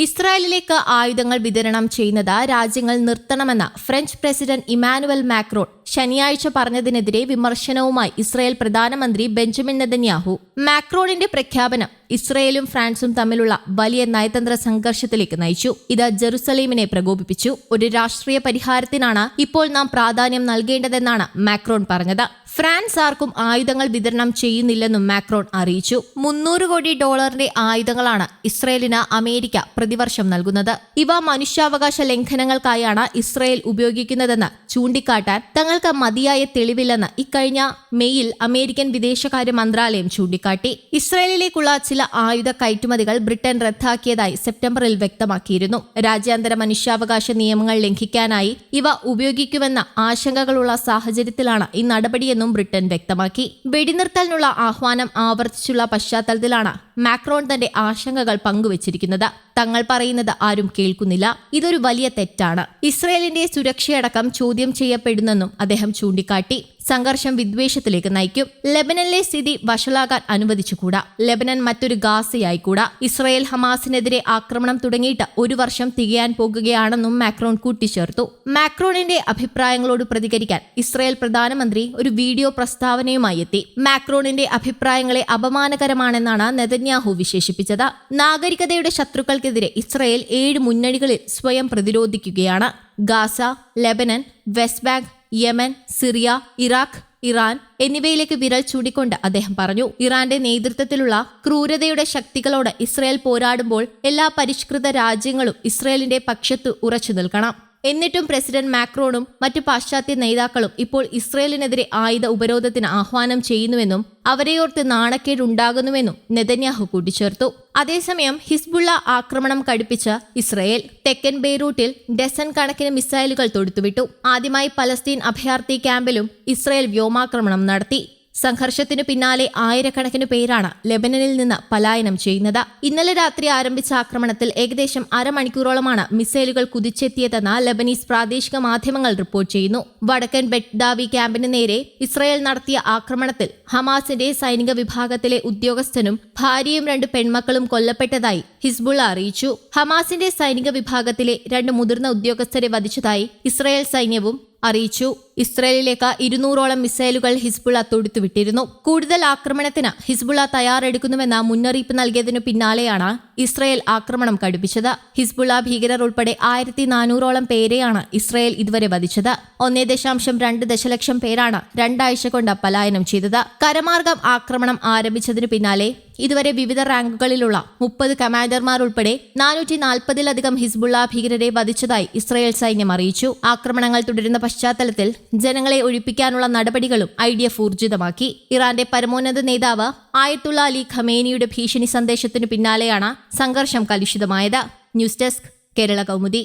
ഇസ്രായേലിലേക്ക് ആയുധങ്ങൾ വിതരണം ചെയ്യുന്നത് രാജ്യങ്ങൾ നിർത്തണമെന്ന് ഫ്രഞ്ച് പ്രസിഡന്റ് ഇമാനുവൽ മാക്രോൺ ശനിയാഴ്ച പറഞ്ഞതിനെതിരെ വിമർശനവുമായി ഇസ്രായേൽ പ്രധാനമന്ത്രി ബെഞ്ചമിൻ നെതന്യാഹു. മാക്രോണിന്റെ പ്രഖ്യാപനം ഇസ്രയേലും ഫ്രാൻസും തമ്മിലുള്ള വലിയ നയതന്ത്ര സംഘർഷത്തിലേക്ക് നയിച്ചു. ഇത് ജെറുസലേമിനെ പ്രകോപിപ്പിച്ചു. ഒരു രാഷ്ട്രീയ പരിഹാരത്തിനാണ് ഇപ്പോൾ നാം പ്രാധാന്യം നൽകേണ്ടതെന്നാണ് മാക്രോൺ പറഞ്ഞത്. ഫ്രാൻസ് ആർക്കും ആയുധങ്ങൾ വിതരണം ചെയ്യുന്നില്ലെന്നും മാക്രോൺ അറിയിച്ചു. മുന്നൂറ് കോടി ഡോളറിന്റെ ആയുധങ്ങളാണ് ഇസ്രയേലിന് അമേരിക്ക പ്രതിവർഷം നൽകുന്നത്. ഇവ മനുഷ്യാവകാശ ലംഘനങ്ങൾക്കായാണ് ഇസ്രയേൽ ഉപയോഗിക്കുന്നതെന്ന് ചൂണ്ടിക്കാട്ടാൻ തങ്ങൾക്ക് മതിയായ തെളിവില്ലെന്ന് ഇക്കഴിഞ്ഞ മെയ്യിൽ അമേരിക്കൻ വിദേശകാര്യ മന്ത്രാലയം ചൂണ്ടിക്കാട്ടി. ഇസ്രയേലിലേക്കുള്ള ചില ആയുധ കയറ്റുമതികൾ ബ്രിട്ടൻ റദ്ദാക്കിയതായി സെപ്റ്റംബറിൽ വ്യക്തമാക്കിയിരുന്നു. രാജ്യാന്തര മനുഷ്യാവകാശ നിയമങ്ങൾ ലംഘിക്കാനായി ഇവ ഉപയോഗിക്കുമെന്ന ആശങ്കകളുള്ള സാഹചര്യത്തിലാണ് ഈ നടപടിയെന്നും ബ്രിട്ടൻ വ്യക്തമാക്കി. വെടിനിർത്തലിനുള്ള ആഹ്വാനം ആവർത്തിച്ചുള്ള പശ്ചാത്തലത്തിലാണ് മാക്രോൺ തന്റെ ആശങ്കകൾ പങ്കുവച്ചിരിക്കുന്നത്. തങ്ങൾ പറയുന്നത് ആരും കേൾക്കുന്നില്ല. ഇതൊരു വലിയ തെറ്റാണ്. ഇസ്രയേലിന്റെ സുരക്ഷയടക്കം ചോദ്യം ചെയ്യപ്പെടുന്നെന്നും അദ്ദേഹം ചൂണ്ടിക്കാട്ടി. സംഘർഷം വിദ്വേഷത്തിലേക്ക് നയിക്കും. ലെബനനിലെ സ്ഥിതി വഷളാകാൻ അനുവദിച്ചുകൂടാ. ലെബനൻ മറ്റൊരു ഗാസയായിക്കൂടാ. ഇസ്രയേൽ ഹമാസിനെതിരെ ആക്രമണം തുടങ്ങിയിട്ട് ഒരു വർഷം തികയാൻ പോകുകയാണെന്നും മാക്രോൺ കൂട്ടിച്ചേർത്തു. മാക്രോണിന്റെ അഭിപ്രായങ്ങളോട് പ്രതികരിക്കാൻ ഇസ്രയേൽ പ്രധാനമന്ത്രി ഒരു വീഡിയോ പ്രസ്താവനയുമായി എത്തി. മാക്രോണിന്റെ അഭിപ്രായങ്ങളെ അപമാനകരമാണെന്നാണ് നെതന്യാഹു വിശേഷിപ്പിച്ചത് നാഗരികതയുടെ ശത്രുക്കൾക്കെതിരെ ഇസ്രയേൽ ഏഴ് മുന്നണികളിൽ സ്വയം പ്രതിരോധിക്കുകയാണ്. Gaza Lebanon West Bank Yemen Syria Iraq Iran എന്നിവയിലേക്ക് വിരൽ ചൂടിക്കൊണ്ട് അദ്ദേഹം പറഞ്ഞു. ഇറാന്റെ നേതൃത്വത്തിലുള്ള ക്രൂരതയുടെ ശക്തികളോട് ഇസ്രയേൽ പോരാടുമ്പോൾ എല്ലാ പരിഷ്കൃത രാജ്യങ്ങളും ഇസ്രയേലിന്റെ പക്ഷത്ത് ഉറച്ചു നിൽക്കണം. എന്നിട്ടും പ്രസിഡന്റ് മാക്രോണും മറ്റു പാശ്ചാത്യ നേതാക്കളും ഇപ്പോൾ ഇസ്രയേലിനെതിരെ ആയുധ ഉപരോധത്തിന് ആഹ്വാനം ചെയ്യുന്നുവെന്നും അവരെയോർത്ത് നാണക്കേടുണ്ടാകുന്നുവെന്നും നെതന്യാഹു കൂട്ടിച്ചേർത്തു. അതേസമയം ഹിസ്ബുള്ള ആക്രമണം കടുപ്പിച്ച ഇസ്രയേൽ തെക്കൻ ബെയ്റൂട്ടിൽ ഡസൻ കണക്കിന് മിസൈലുകൾ തൊടുത്തുവിട്ടു. ആദ്യമായി പലസ്തീൻ അഭയാർത്ഥി ക്യാമ്പിലും ഇസ്രയേൽ വ്യോമാക്രമണം നടത്തി. സംഘർഷത്തിനു പിന്നാലെ ആയിരക്കണക്കിന് പേരാണ് ലെബനനിൽ നിന്ന് പലായനം ചെയ്യുന്നത്. ഇന്നലെ രാത്രി ആരംഭിച്ച ആക്രമണത്തിൽ ഏകദേശം അരമണിക്കൂറോളമാണ് മിസൈലുകൾ കുതിച്ചെത്തിയതെന്ന് ലെബനീസ് പ്രാദേശിക മാധ്യമങ്ങൾ റിപ്പോർട്ട് ചെയ്യുന്നു. വടക്കൻ ബെഡ്ദാവി ക്യാമ്പിന് നേരെ ഇസ്രായേൽ നടത്തിയ ആക്രമണത്തിൽ ഹമാസിന്റെ സൈനിക വിഭാഗത്തിലെ ഉദ്യോഗസ്ഥനും ഭാര്യയും രണ്ട് പെൺമക്കളും കൊല്ലപ്പെട്ടതായി ഹിസ്ബുള്ള അറിയിച്ചു. ഹമാസിന്റെ സൈനിക വിഭാഗത്തിലെ രണ്ട് മുതിർന്ന ഉദ്യോഗസ്ഥരെ വധിച്ചതായി ഇസ്രായേൽ സൈന്യവും അറിയിച്ചു. ഇസ്രയേലിലേക്ക് ഇരുന്നൂറോളം മിസൈലുകൾ ഹിസ്ബുള്ള തൊടുത്തുവിട്ടിരുന്നു. കൂടുതൽ ആക്രമണത്തിന് ഹിസ്ബുള്ള തയ്യാറെടുക്കുന്നുവെന്ന മുന്നറിയിപ്പ് നൽകിയതിനു പിന്നാലെയാണ് ഇസ്രയേൽ ആക്രമണം കടുപ്പിച്ചത്. ഹിസ്ബുള്ള ഭീകരർ ഉൾപ്പെടെ ആയിരത്തി നാനൂറോളം പേരെയാണ് ഇസ്രയേൽ ഇതുവരെ വധിച്ചത്. ഒന്നേ ദശാംശം രണ്ട് ദശലക്ഷം പേരാണ് രണ്ടാഴ്ച കൊണ്ട് പലായനം ചെയ്തത്. കരമാർഗം ആക്രമണം ആരംഭിച്ചതിനു പിന്നാലെ ഇതുവരെ വിവിധ റാങ്കുകളിലുള്ള മുപ്പത് കമാൻഡർമാർ ഉൾപ്പെടെ നാനൂറ്റി നാൽപ്പതിലധികം ഹിസ്ബുള്ള ഭീകരരെ വധിച്ചതായി ഇസ്രയേൽ സൈന്യം അറിയിച്ചു. ആക്രമണങ്ങൾ തുടരുന്ന പശ്ചാത്തലത്തിൽ ജനങ്ങളെ ഒഴിപ്പിക്കാനുള്ള നടപടികളും ഐ ഡി എഫ് ഊർജിതമാക്കി. ഇറാന്റെ പരമോന്നത നേതാവ് ആയത്തുള്ള അലി ഖമേനിയുടെ ഭീഷണി സന്ദേശത്തിനു പിന്നാലെയാണ് സംഘർഷം കലുഷിതമായത്. News desk Kerala Kaumudi.